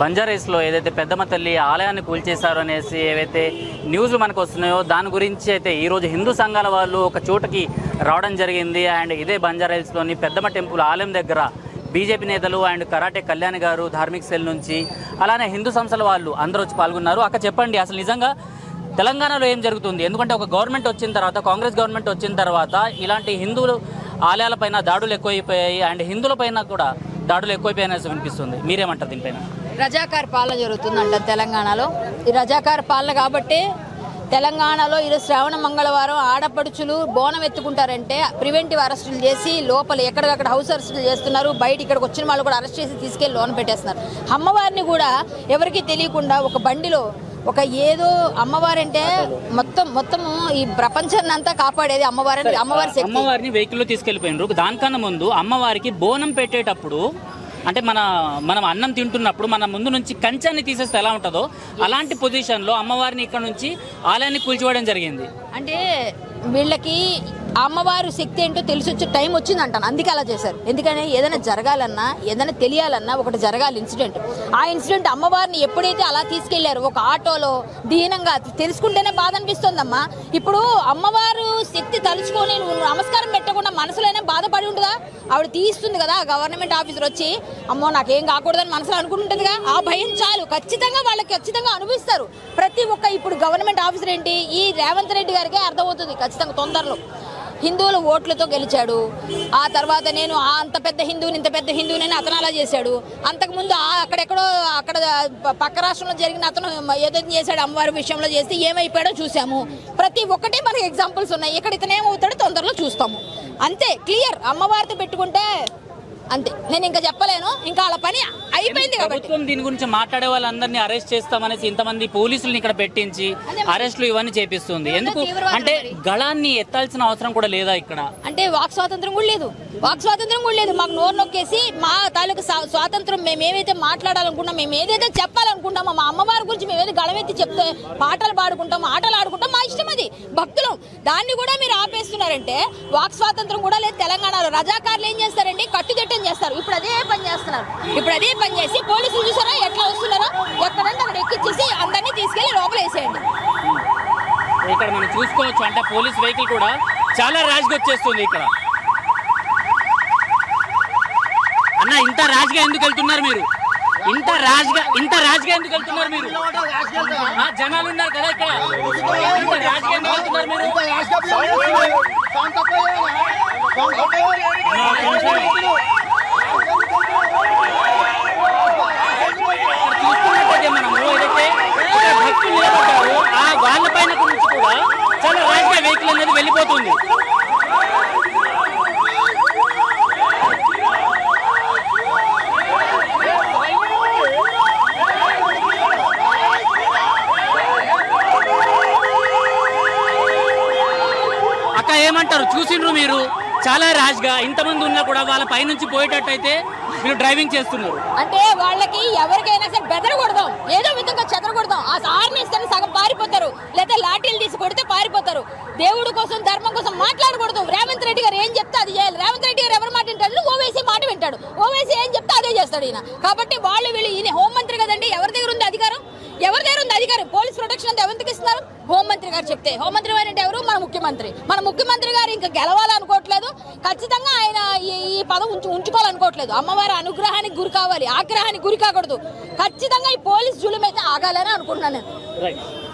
బంజారాస్లో ఏదైతే పెద్దమ్మ తల్లి ఆలయాన్ని కూల్చేశారో అనేసి ఏవైతే న్యూస్లు మనకు వస్తున్నాయో దాని గురించి అయితే ఈరోజు హిందూ సంఘాల వాళ్ళు ఒక చోటకి రావడం జరిగింది. అండ్ ఇదే బంజారాహిల్స్లోని పెద్దమ్మ టెంపుల్ ఆలయం దగ్గర బీజేపీ నేతలు అండ్ కరాటే కళ్యాణ్ గారు ధార్మిక సెల్ నుంచి అలానే హిందూ సంస్థల వాళ్ళు అందరూ వచ్చి పాల్గొన్నారు. అక్కడ చెప్పండి అసలు నిజంగా తెలంగాణలో ఏం జరుగుతుంది? ఎందుకంటే ఒక గవర్నమెంట్ వచ్చిన తర్వాత కాంగ్రెస్ గవర్నమెంట్ వచ్చిన తర్వాత ఇలాంటి హిందువులు ఆలయాలపైన దాడులు ఎక్కువైపోయాయి. అండ్ హిందువులపైన కూడా దాడులు ఎక్కువైపోయాయనేసి వినిపిస్తుంది మీరేమంటారు దీనిపైన? రజాకార్ పాలన జరుగుతుందంట తెలంగాణలో. ఈ రజాకార్ పాలన కాబట్టి తెలంగాణలో ఈరోజు శ్రావణ మంగళవారం ఆడపడుచులు బోనం ఎత్తుకుంటారంటే ప్రివెంటివ్ అరెస్టులు చేసి లోపల ఎక్కడికక్కడ హౌస్ అరెస్టులు చేస్తున్నారు బయట ఇక్కడికి వచ్చిన వాళ్ళు కూడా అరెస్ట్ చేసి తీసుకెళ్ళి లోన్ పెట్టేస్తున్నారు. అమ్మవారిని కూడా ఎవరికీ తెలియకుండా ఒక బండిలో ఒక ఏదో అమ్మవారంటే మొత్తం మొత్తం ఈ ప్రపంచాన్ని అంతా కాపాడేది అమ్మవారిని అమ్మవారి శక్తి. అమ్మవారిని వెహికల్లో తీసుకెళ్ళిపోయినారు. దానికన్నా ముందు అమ్మవారికి బోనం పెట్టేటప్పుడు అంటే మన మనం అన్నం తింటున్నప్పుడు మన ముందు నుంచి కంచాన్ని తీసేస్తే ఎలా ఉంటుందో అలాంటి పొజిషన్లో అమ్మవారిని ఇక్కడ నుంచి ఆలయాన్ని కూల్చివేయడం జరిగింది. అంటే వీళ్ళకి అమ్మవారు శక్తి ఏంటో తెలిసి వచ్చే టైం వచ్చింది అంటాను అందుకే అలా చేశారు. ఎందుకని ఏదైనా జరగాలన్నా ఏదైనా తెలియాలన్నా ఒకటి జరగాలి ఇన్సిడెంట్. ఆ ఇన్సిడెంట్ అమ్మవారిని ఎప్పుడైతే అలా తీసుకెళ్ళారు ఒక ఆటోలో దీనంగా తెలుసుకుంటేనే బాధ అనిపిస్తుందమ్మా. ఇప్పుడు అమ్మవారు శక్తి తలుచుకొని నమస్కారం పెట్టకుండా మనసులోనే బాధపడి ఉంటుందా? ఆవిడ తీస్తుంది కదా గవర్నమెంట్ ఆఫీసర్ వచ్చి అమ్మో నాకేం కాకూడదని మనసులో అనుకుంటుందిగా? ఆ భయం చాలు. ఖచ్చితంగా వాళ్ళకి ఖచ్చితంగా అనుభవిస్తారు. ప్రతి ఒక్క ఇప్పుడు గవర్నమెంట్ ఆఫీసర్ ఏంటి? ఈ రేవంత్ రెడ్డి గారికే అర్థమవుతుంది ఖచ్చితంగా తొందరలో. హిందువుల ఓట్లతో గెలిచాడు. ఆ తర్వాత నేను ఆ అంత పెద్ద హిందువుని ఇంత పెద్ద హిందువుని అతను అలా చేశాడు. అంతకుముందు ఆ అక్కడెక్కడో అక్కడ పక్క రాష్ట్రంలో జరిగిన అతను ఏదైతే చేశాడు అమ్మవారి విషయంలో చేస్తే ఏమైపోయాడో చూసాము ప్రతి ఒక్కటి మనకి ఎగ్జాంపుల్స్ ఉన్నాయి. ఇక్కడ ఇతను ఏమవుతాడో తొందరలో చూస్తాము. అంతే క్లియర్ అమ్మవారితో పెట్టుకుంటే అంతే. నేను ఇంకా చెప్పలేను. ఇంకా వాళ్ళ పని అయిపోయింది ప్రభుత్వం దీని గురించి మాట్లాడే వాళ్ళందరినీ అరెస్ట్ చేస్తామనేసి ఇంతమంది పోలీసుల్ని ఇక్కడ పెట్టించి అరెస్టులు ఇవన్నీ చేపిస్తుంది. ఎందుకు? అంటే. గళాన్ని ఎత్తాల్సిన అవసరం కూడా లేదా ఇక్కడ? అంటే వాక్ స్వాతంత్రం కూడా లేదు. వాక్ స్వాతంత్రం కూడా లేదు. మాకు నోరు నొక్కేసి మా తాలూకు స్వా- స్వాతంత్రం మేము ఏవైతే మాట్లాడాలనుకుంటాం మేము ఏదైతే చెప్పాలనుకుంటామో మా అమ్మవారి గురించి మేము ఏదైతే గళమెత్తి చెప్తే పాటలు పాడుకుంటాం ఆటలు ఆడుకుంటాం మా ఇష్టం అది. భక్తులం. దాన్ని కూడా మీరు ఆపేస్తున్నారంటే వాక్ స్వాతంత్రం కూడా లేదు తెలంగాణలో. రజాకారులు ఏం చేస్తారండి? కట్టుదిట్టం చేస్తారు. ఇప్పుడు అదే పని చేస్తున్నారు. ఇప్పుడు అదే పని చేసి పోలీసులు చూసారా? ఎట్లా వస్తున్నారో? ఎక్కడంటే అక్కడ ఎక్కిచ్చేసి అందరినీ తీసుకెళ్ళి లోపల వేసేయండి. ఇక్కడ మనం చూసుకోవచ్చు. అంటే పోలీస్ వెహికల్ కూడా చాలా ర్యాష్గా వచ్చేస్తుంది ఇక్కడ. అన్న ఇంత ర్యాష్గా ఎందుకు వెళ్తున్నారు మీరు? ఇంత ర్యాష్గా ఇంత ర్యాష్గా ఎందుకు వెళ్తున్నారు మీరు? ఆ, జనాలు ఉన్నారు కదా ఇక్కడ. ఇంత ర్యాష్గా ఎందుకు వెళ్తున్నారు మీరు? ఇక్కడ పోతుంది. అక్క ఏమంటారు? చూసిండ్రు మీరు? చాలా ర్యాష్గా. ఇంతమంది ఉన్నా కూడా వాళ్ళ పైనుంచి పోయేటట్టయితే మీరు డ్రైవింగ్ చేస్తున్నారు. అంటే వాళ్ళకి ఎవరికైనా సరే బెదరకూడదాం ఏదో విధంగా చెదరకూడదాం ఆ ఆర్మీ సగం దేవుడు కోసం ధర్మం కోసం మాట్లాడకూడదు. రేవంత్ రెడ్డి గారు ఏం చెప్తే అది చేయాలి. రేవంత్ రెడ్డి గారు ఎవరు మాట వింటాడు? ఓవేసీ మాట వింటాడు. ఓవేసీ ఏం చెప్తే అదే చేస్తాడు ఈయన. కాబట్టి వాళ్ళు వీళ్ళు ఈయన హోంమంత్రి కదండి. ఎవరి దగ్గర ఉంది అధికారం? ఎవరి దగ్గర ఉంది అధికారం? పోలీస్ ప్రొటెక్షన్ అంతా ఎవరికి ఇస్తున్నారు? హోంమంత్రి గారు చెప్తే. హోంమంత్రి గారు అంటే ఎవరు? మన ముఖ్యమంత్రి. మన ముఖ్యమంత్రి గారు ఇంకా గెలవాలనుకోవట్లేదు. ఖచ్చితంగా ఆయన ఈ ఈ పదం ఉంచు ఉంచుకోవాలనుకోవట్లేదు. అమ్మవారి అనుగ్రహానికి గురి కావాలి. ఆగ్రహానికి గురి కాకూడదు. ఖచ్చితంగా ఈ పోలీస్ జులుం అయితే ఆగాలని అనుకుంటున్నాను నేను.